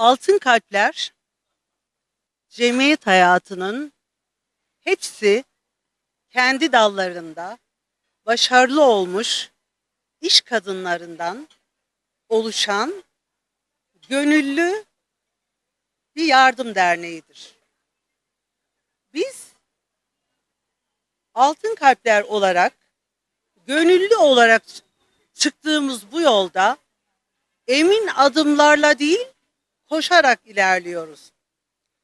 Altın kalpler cemiyet hayatının hepsi kendi dallarında başarılı olmuş iş kadınlarından oluşan gönüllü bir yardım derneğidir. Biz altın kalpler olarak gönüllü olarak çıktığımız bu yolda emin adımlarla değil koşarak ilerliyoruz.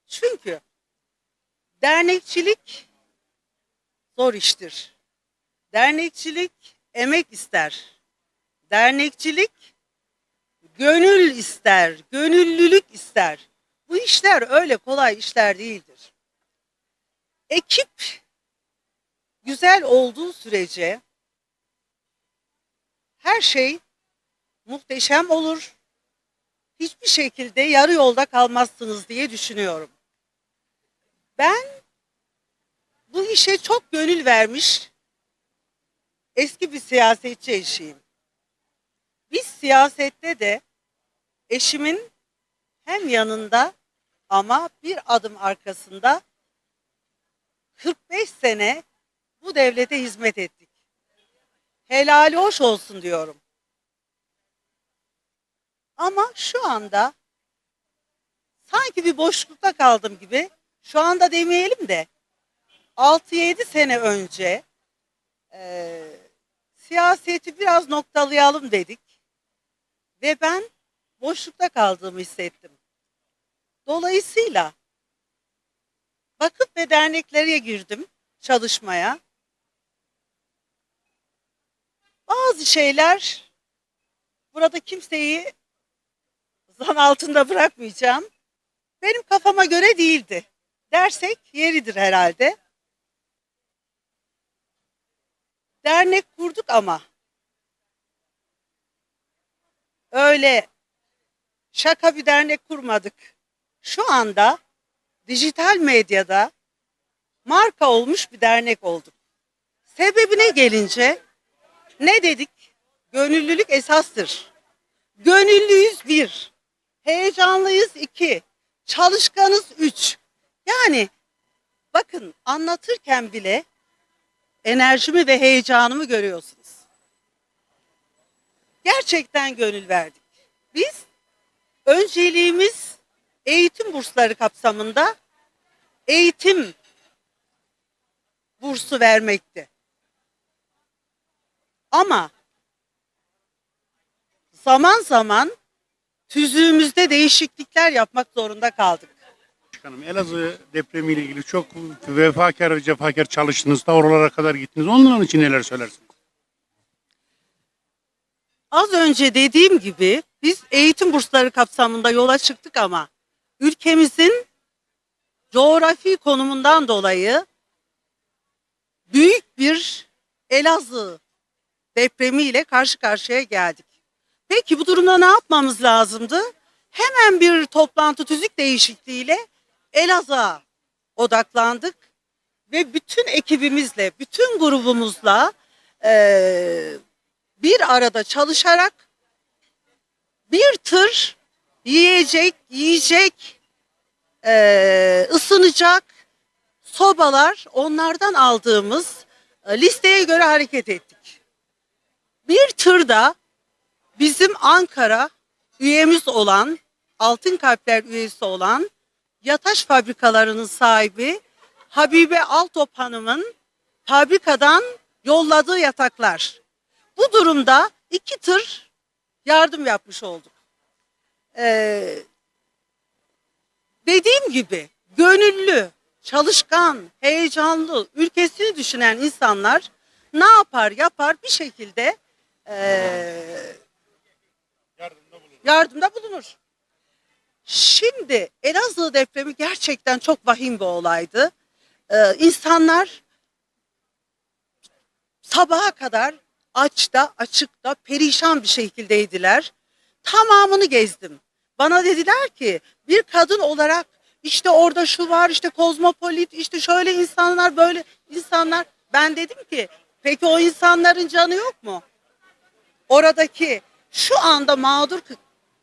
Çünkü dernekçilik zor iştir. Dernekçilik emek ister. Dernekçilik gönül ister, gönüllülük ister. Bu işler öyle kolay işler değildir. Ekip güzel olduğu sürece her şey muhteşem olur. Hiçbir şekilde yarı yolda kalmazsınız diye düşünüyorum. Ben bu işe çok gönül vermiş eski bir siyasetçi eşiyim. Biz siyasette de eşimin hem yanında ama bir adım arkasında 45 sene bu devlete hizmet ettik. Helali hoş olsun diyorum. Ama şu anda sanki bir boşlukta kaldım gibi. Şu anda demeyelim de 6-7 sene önce e, siyaseti biraz noktalayalım dedik. Ve ben boşlukta kaldığımı hissettim. Dolayısıyla vakıf ve derneklere girdim çalışmaya. Bazı şeyler burada kimseyi zan altında bırakmayacağım. Benim kafama göre değildi. Dersek yeridir herhalde. Dernek kurduk ama öyle şaka bir dernek kurmadık. Şu anda dijital medyada marka olmuş bir dernek olduk. Sebebine gelince ne dedik? Gönüllülük esastır. Gönüllüyüz bir. Heyecanlıyız iki. Çalışkanız üç. Yani bakın anlatırken bile enerjimi ve heyecanımı görüyorsunuz. Gerçekten gönül verdik. Biz önceliğimiz eğitim bursları kapsamında eğitim bursu vermekti. Ama zaman zaman tüzüğümüzde değişiklikler yapmak zorunda kaldık. Başkanım Elazığ depremiyle ilgili çok vefakar ve cefakar çalıştınız. Da oralara kadar gittiniz. Onların için neler söylersiniz? Az önce dediğim gibi biz eğitim bursları kapsamında yola çıktık ama ülkemizin coğrafi konumundan dolayı büyük bir Elazığ depremiyle karşı karşıya geldik. Peki bu durumda ne yapmamız lazımdı? Hemen bir toplantı tüzük değişikliğiyle Elazığ'a odaklandık ve bütün ekibimizle, bütün grubumuzla eee, bir arada çalışarak bir tır yiyecek, yiyecek, eee, ısınacak sobalar onlardan aldığımız e, listeye göre hareket ettik. Bir tırda bizim Ankara üyemiz olan, Altın Kalpler üyesi olan Yataş fabrikalarının sahibi Habibe Altop Hanım'ın fabrikadan yolladığı yataklar. Bu durumda iki tır yardım yapmış olduk. Ee, dediğim gibi gönüllü, çalışkan, heyecanlı, ülkesini düşünen insanlar ne yapar yapar bir şekilde ee, yardımda bulunur. Şimdi Elazığ depremi gerçekten çok vahim bir olaydı. Ee, insanlar sabaha kadar açta, açıkta, perişan bir şekildeydiler. Tamamını gezdim. Bana dediler ki bir kadın olarak işte orada şu var, işte kozmopolit, işte şöyle insanlar, böyle insanlar. Ben dedim ki peki o insanların canı yok mu? Oradaki şu anda mağdur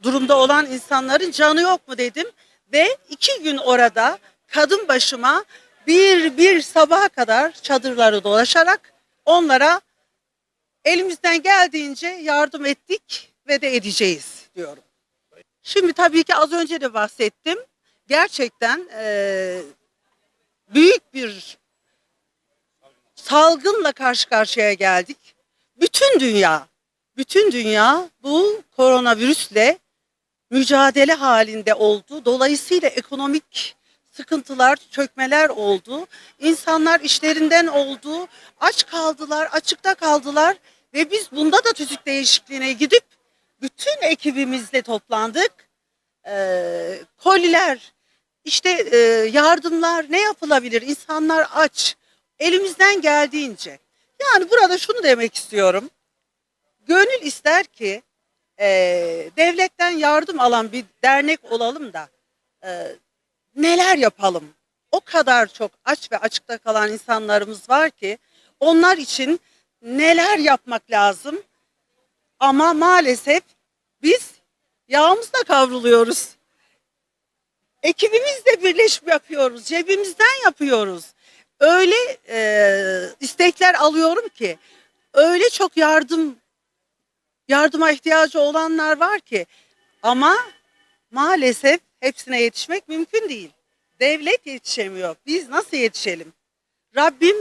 durumda olan insanların canı yok mu dedim. Ve iki gün orada kadın başıma bir bir sabaha kadar çadırları dolaşarak onlara elimizden geldiğince yardım ettik ve de edeceğiz diyorum. Şimdi tabii ki az önce de bahsettim. Gerçekten eee, büyük bir salgınla karşı karşıya geldik. Bütün dünya, bütün dünya bu koronavirüsle mücadele halinde oldu. Dolayısıyla ekonomik sıkıntılar, çökmeler oldu. İnsanlar işlerinden oldu. Aç kaldılar, açıkta kaldılar ve biz bunda da tüzük değişikliğine gidip bütün ekibimizle toplandık. Ee, koliler, işte e, yardımlar ne yapılabilir? İnsanlar aç. Elimizden geldiğince. Yani burada şunu demek istiyorum. Gönül ister ki e, devletten yardım alan bir dernek olalım da e, neler yapalım? O kadar çok aç ve açıkta kalan insanlarımız var ki onlar için neler yapmak lazım? Ama maalesef biz yağımızla kavruluyoruz. Ekibimizle birleşip yapıyoruz. Cebimizden yapıyoruz. Öyle e, istekler alıyorum ki öyle çok yardım yardıma ihtiyacı olanlar var ki ama maalesef hepsine yetişmek mümkün değil. Devlet yetişemiyor. Biz nasıl yetişelim? Rabbim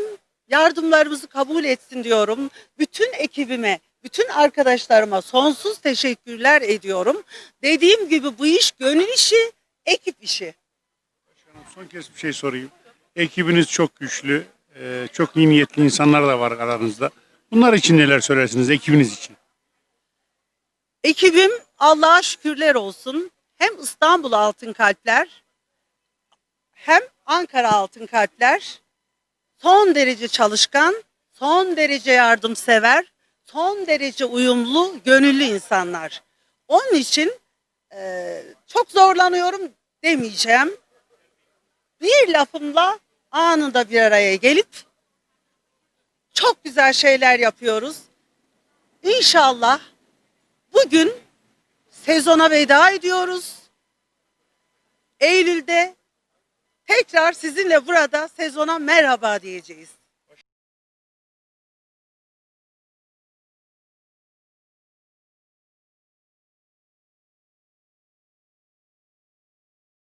yardımlarımızı kabul etsin diyorum. Bütün ekibime, bütün arkadaşlarıma sonsuz teşekkürler ediyorum. Dediğim gibi bu iş gönül işi, ekip işi. Son kez bir şey sorayım. Ekibiniz çok güçlü, e, çok iyi niyetli insanlar da var aranızda. Bunlar için neler söylersiniz ekibiniz için? Ekibim Allah'a şükürler olsun. Hem İstanbul Altın Kalpler hem Ankara Altın Kalpler son derece çalışkan, son derece yardımsever, son derece uyumlu, gönüllü insanlar. Onun için eee, çok zorlanıyorum demeyeceğim. Bir lafımla anında bir araya gelip çok güzel şeyler yapıyoruz. İnşallah Bugün sezona veda ediyoruz. Eylül'de tekrar sizinle burada sezona merhaba diyeceğiz.